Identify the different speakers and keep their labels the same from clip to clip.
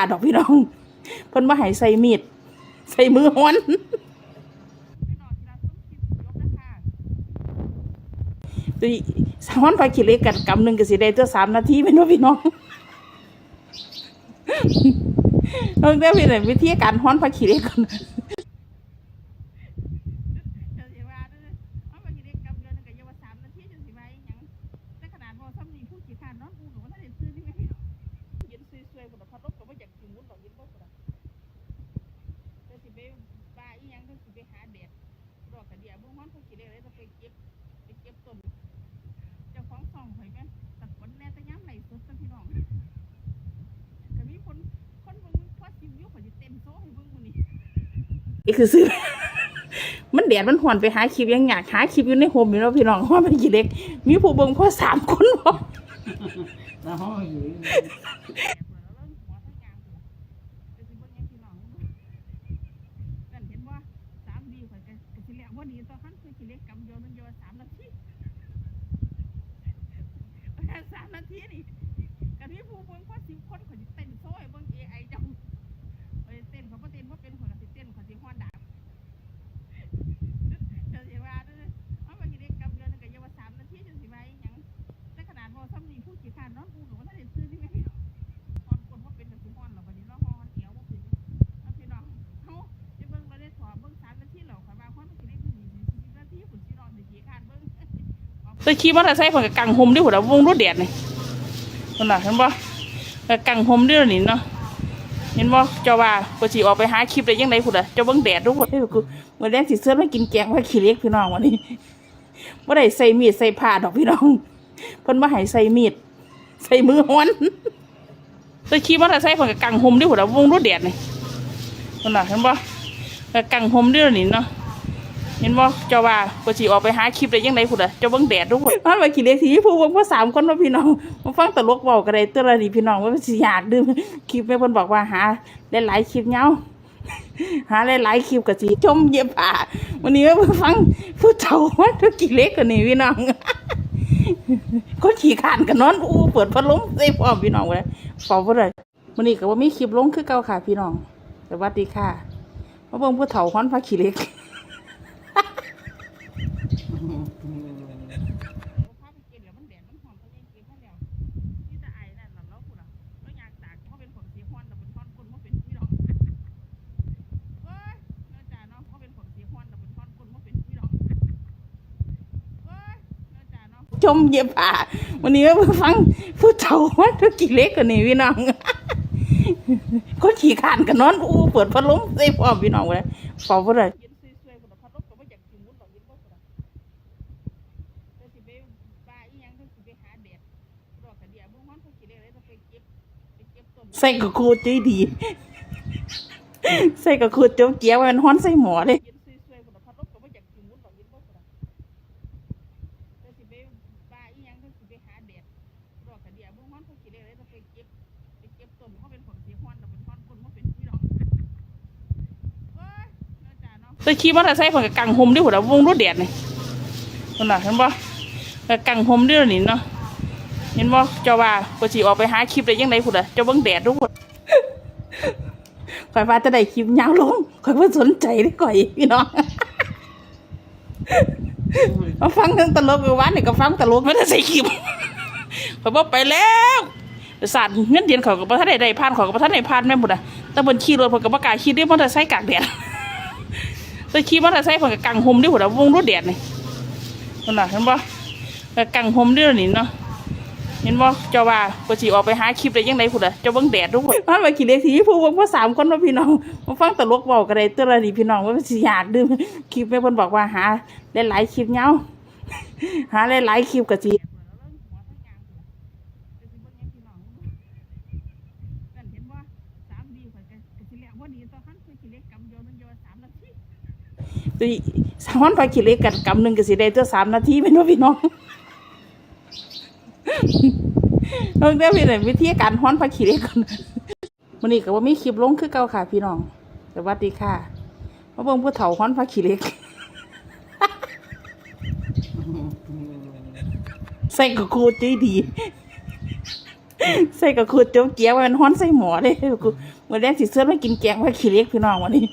Speaker 1: าดอกพี่น้องเพิ่นมาหายใส่มีด ใส่มือฮ้อนตีสามวันพาขี่เล็กกันกำหนึ่งกับสีแดงตัวสามนาทีเป็นว่าพี่น้องเองเดียวพี่หน่อยวิธีการฮ้อนพาขี่เล็กก่อนเจ้าของส่องหอยแม่ตะกนแน่ตะย้ำไหลสุดกันพี่น้องก็มีคนคนเบิ่งพอสิวอยู่ข่อยสิเต็มโซ่ให้เบิ่งมื้อนี้ นี่คือซื้อ มันแดดมันหวนไปหาคลิปยังอยากหาคลิปอยู่ในโฮมอยู่แล้วพี่น้องห้องมันกี่เล็ก มีผู้เบิ่งพอสามคนบ่
Speaker 2: แล้วห้องอยู่
Speaker 1: นั่นเห็นว่าสามดีข่อยก็ก็สิแล้วบ่ดีต่อคันคือสิเล็กกำโยนมันโยนสามนาที สามนาทีนี่กะที่ผู้เบิ่งพอสิบคนข่อยสิเต้นโซ่ให้เบิ่ง AI จังข่อยสิเต้นเขาบ่เต้นบ่เป็นข่อยก็สิเต้นข่อยสิฮ้อนดาบเจ้าสิว่าเด้อเอาว่าสิเล็กกำโยนก็อย่าว่าสามนาทีจังสิว่าอีหยังแต่ขนาดบ่ซ้ำนี่ผู้ขี้คร้านนอนอูก็บ่ทันได้ซื้อนี่แม่พี่น้องฮ้อนคนบ่เป็นก็สิฮ้อนแล้วบัดนี้เนาะฮ้อนเอวบ่เป็นเอาพี่น้องเฮาไปเบิ่งเราได้ถอเบิ่งสามนาทีแล้วข่อยว่าฮ้อนมันสิเล็กคือสิสิบนาทีพุ่นสินอนสิขี้คร้านเบิ่ง ตัวขี่มอเตอร์ไซค์เพิ่นก็กังหมดิพุ่นน่ะวงรถแดดนี่พุ่นน่ะเห็นบ่ก็กังหมดิแล้วนี่เนาะเห็นบ่เจ้าว่าก็สิออกไปหาคลิปได้ยังไงพุ่นน่ะเจ้าเบิ่งแดดดูพุ่นเฮ้ยกูเมื้อแรงสิเสื้อมากินแกงว่าขี้เล็กพี่น้องวันนี้บ่ได้ใส่มีดใส่ผ้าดอกพี่น้องเพิ่นมาให้ใส่มีด ใส่มือฮ้อนตัวขี่มอเตอร์ไซค์เพิ่นก็กังหมดิพุ่นน่ะวงรถแดดนี่พุ่นน่ะเห็นบ่ก็กังหมดิแล้วนี่เนาะ เห็นบ่เจ้าว่าก็สิออกไปหาคลิปได้ยังไงพุ่นอะเจ้าเบิ่งแดดดูพุ่นมันว่าขี้เล็กสิผู้เบิ่งพอสามคนว่าพี่น้องมาฟังตลกเว้าก็ได้ตือนละนี่พี่น้องว่ามันสิอยากดื่มคลิปแม่เพิ่นบอกว่าหาได้หลายคลิปเงาหาหลายๆคลิปก็สิชมเย็บผ้าวันนี้มาฟังผู้เฒ่าว่าตัวขี้เล็กกว่านี่พี่น้องคนขี้ขานก็นนอนอู้เปิดพัดลมใส่พร้อมพี่น้องไว้เฝ้าบ่ได้มื้อนี้ก็บ่ามีคลิปลงคือเก่าค่ะพี่น้องสวัสดีค่ะมาเบิ่งผู้เฒ่าฮ้อนพาขี้เล็ก ชมเย็บผ้าวันนี้มาฟังผู้เฒ่าว่าตัวกี่เล็กกว่านี่พี่น้องคนขี่ขานกันนอนอู้เปิดพัดลมใส่พร้อมพี่น้องไว้เฝ้าบ่ได้เย็น ใส่กระคูดใจดี ใส่กระคูเจียวเจียวมันฮ้อนใส่หมอเลยเย็นสวยๆพุ่นน่ะพัดลมก็บ่อยากกินมุ้นดอกเพุ่นน่ะเดี๋ยวสิไปปลาอีหยังเดี๋ยวสิไปหาแดดดอกกระเดียบ่ฮ้อนเขาสิได้เลยต้องไปเก็บไปเก็บต้นเขาเป็นผลสีฮ้อนแต่เป็นฮ้อนคนบ่เป็นพี่น้องเว้ยเนาะจ้าเนาะตัวขี่มอเตอร์ไซค์เพิ่นก็กังห่มดิพุ่นน่ะวงรถแดดนี่นั่นน่ะเห็นบ่ก็กังห่มด้วยนี่เนาะ เห็นบ่เจ้าว่าก็สิออกไปหาคลิปได้ยังไงพุ่นอะเจ้าเบิ่งแดดดูพุ่นข่อยว่าจะได้คลิปยาวลงข่อยบ่สนใจเด้ข่อยพี่น้องมาฟังเรื่องตลกอยู่วันนี่ก็ฟังตลกไม่ได้ใส่คลิปข่อยบ่ไปแล้วศาสตร์เงินเดือนเขาก็บ่ทันได้ได้ผ่านเขาก็บ่ทันได้ผ่านแม่นพุ่นอะแต่บนขี่รถเพิ่นก็บ่กล้าขี่เด้มอเตอร์ไซค์กลางแดดแต่ขี่มอเตอร์ไซค์เพิ่นก็กังห่มดิพุ่นอะวงรถแดดนี่นั่นน่ะเห็นบ่ก็กังห่มด้วยนี่เนาะ เห็นบ่เจ้าว่าก็สิออกไปหาคลิปได้ยังไงพุ่นอะเจ้าเบิ่งแดดดูพุ่นมันว่าขี้เล็กสิผู้เบิ่งพอสามคนว่าพี่น้องมาฟังตลกเว้าก็ได้เตือนละนี่พี่น้องว่ามันสิอยากดื่มคลิปแม่เพิ่นบอกว่าหาหลายๆคลิปเหงาหาหลายๆคลิปก็สิตีสามวันไปขี้เล็กกันกำหนึ่งก็สิได้ตัวสามนาทีเป็นว่าพี่น้อง เอาเดี๋ยวพี่หน่อยวิธีการฮ้อนพาขี้เล็กก่อนวันนี้ก็ว่ามีคลิปลงคือเก่าค่ะ พี่น้องสวัสดีค่ะมาเบิ่งผู้เฒ่าฮ้อนพาขี้เล็กใส่กระคูดใจดี
Speaker 2: ใส่กระคูดเจียวเจียวมันฮ้อนใส่หมอเลยกูมื้อแรกสิเสื้อมากินแกงไว้ขี้เล็กพี่น้องวันนี้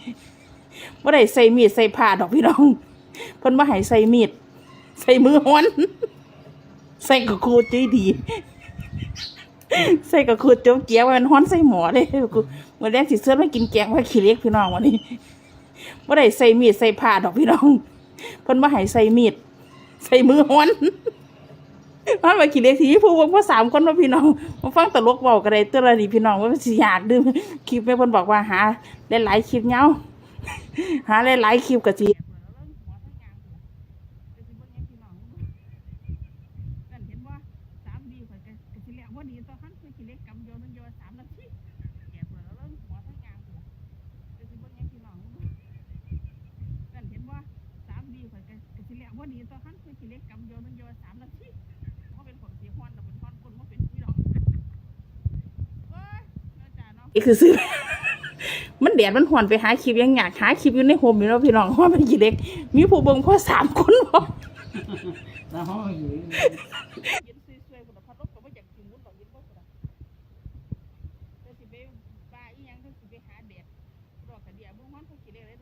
Speaker 2: บ่ได้ใส่มีดใส่ผ้าดอกพี่น้องเพิ่นบ่ให้ใส่มีด ใส่มือฮ้อน ใส่กระคูดีดีใส่กระคูเจียวเจียวมันฮ้อนใส่หมอเลยกูมื้อแรกสิเสื้อมากินแกงไว้ขี้เล็กพี่น้องวันนี้บ่ได้ใส่มีดใส่ผ้าดอกพี่น้องเพิ่นบ่ให้ใส่มีด ใส่มือฮ้อนมันไปขี่เล็กทีผู้วงพ่อสามคนว่าพี่น้องมาฟังตลกเบากันได้ตัวละนี่พี่น้องว่ามันสิอยากดื้อคลิปแม่เพิ่นบอกว่าหาหลายๆคลิปเงาหาหลายๆคลิปก็สินั่นเห็นว่าสามดีข่อยก็ก็สิ แล้วบ่ดีต่อคันคือสิเล็กกำเดียนึงเดียสามนาทีเพราะเป็นคนสีฮ้อนแต่เป็นฮ้อนคนบ่เป็นพี่น้องโอ้ยเนาจ้าเนาะอีกคือซื้อ มันแดดมันห่อนไปหาคลิปยังอยากหาคลิปอยู่ในโฮมอยู่เนาะพี่น้องเพราะมันกี่เล็ก มีผู้เบิ่งพอสามคนบ่
Speaker 3: แล้วห้องอยู่
Speaker 2: เย็นสวยๆบ่ดอกพัดลมก็บ่อยากกินมุนดอกเย็นบ่ดอกเดี๋ยวสิไปบ้าอีหยังเดี๋ยวสิไปหาแดดดอกกระเดียบ่ฮ้อนเขากี่เล็กเลย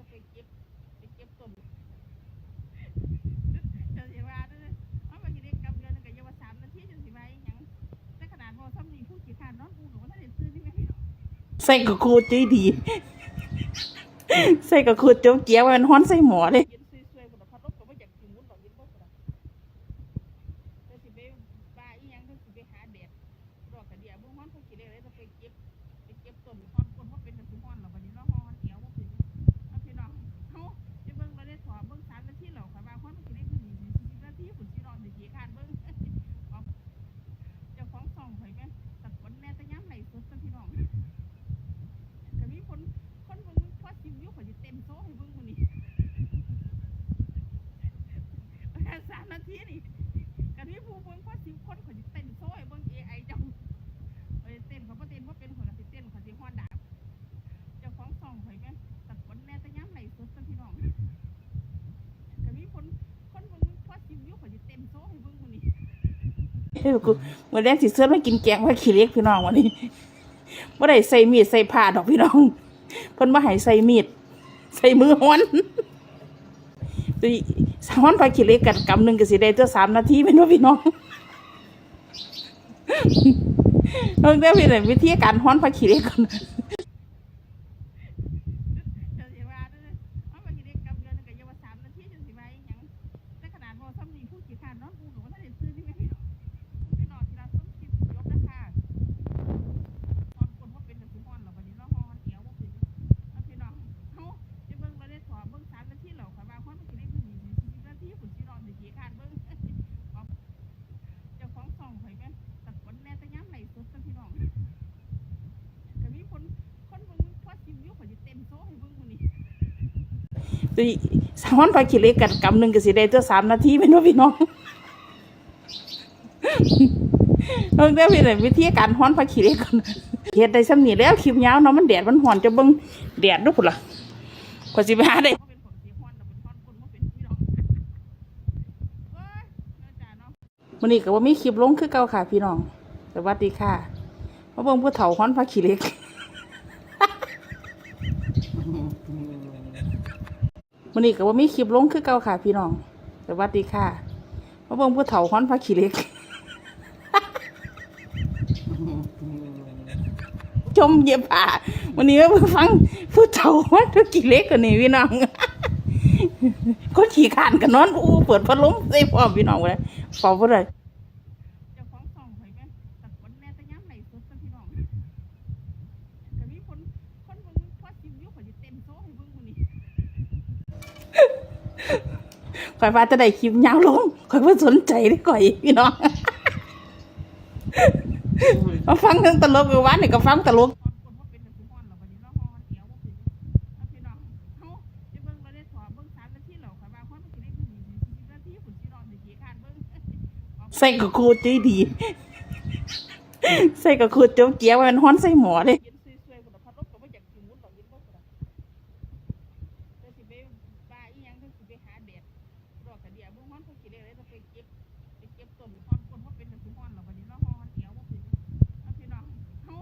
Speaker 2: ใส่กับคูดดีดี ใส่กับคูดเจียวเกี้ยวมันฮ้อนใส่หมอเลย กูมื่อแรกสิเสื้อมากินแกงว่าขี้เล็กพี่น้องวันนี้ว่าได้ใส่มีดใส่ผ้าดอกพี่น้องเพิ่นว่าห้ใส่มีด ใส่มือฮ้อนสิฮ้อนไปขี้เล็กกันกำหนึ่งก็สิได้ตัวสามนาทีเป็นว่าพี่น้องเพิ่งได้พี่ได้วิธีการฮ้อนไปขี้เล็กกัน สิฮ้อนไปขี้เล็กกันกำหนึ่งก็สิได้ตัวสามนาทีแม่นบ่พี่น้องเพิ่งได้พี่ได้วิธีการฮ้อนผักขี้เล็กก่อนเฮ็ดได้ซ้ำนี่แล้วคลิปยาวเนาะมันแดดมันฮ้อนจะเบิ่งแดดด้อพุ่นล่ะกว่าสิไปหาได้มื้อนี้ก็บ่ามีคลิปลงคือเก่าค่ะพี่น้อง สวัสดีค่ะมาเบิ่งผู้เฒ่าฮ้อนผักขี้เล็ก มื้อนี้ก็บ่มีคลิปลงคือเก่าค่ะ พี่น้องสวัสดีค่ะมาเบิ่งผู้เฒ่าฮ้อนพระขี้เล็ก ชมเย็บผ้าวันนี้มาฟังผู้เฒ่าว่าธุกี่เล็กกันนี่พี่น้องก็ขี่ขานกันนอนอู้เปิดพัดลมใส่พ่อพี่น้องเลยเฝ้าบ่ได้ ข่อยว่าจะได้คลิปยาวลงข่อยบ่สนใจเด้อข่อยพี่น้องมาฟังเรื่องตลกอยู่วันนี่ก็ฟังตลกใส่กระคูดดีดีใส่กระคูดเจียวเจียวมันฮ้อนใส่หมอเลย มันก็กินได้เลยจะไปเก็บไปเก็บต้นคอนคนว่เป็นสุพรรณหรอวันนี้เราห้องเดียวว่าคือพี่น้องเขา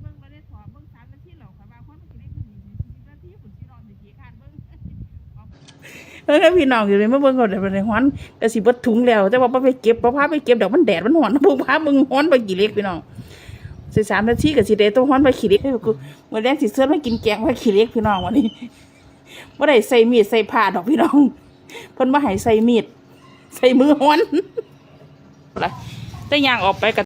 Speaker 2: เบิ่งเราได้สอบเบิ่งสารละที่เหรอคะบางคนมันได้เป็นที่ฝุ่นที่นอนสีขี้ขันเบิ่ง
Speaker 1: แล้วถ้พี่น้องอยู่เลยเมื่อเบิ่งก็ได้ไปในห้อนก็สิบดถุงแล้ว แต่ว่าไปเก็บพาไปเก็บดอกมันแดดมันห้อนพวกพามึงห้อนไปกี่เล็กพี่น้องส่สามนาทีกับสิเดตัวงห้อนไปขี่เล็กกูวันแรกสิเสื้อมากินแกงไปขี่เล็กพี่น้องวันนี้ว่าได้ใส่มีดใส่ผ้าดอกพี่น้องเพิ่นว่าหายใส่มีด ใส่มือหอนล่ะแต่ย่างออกไปกัน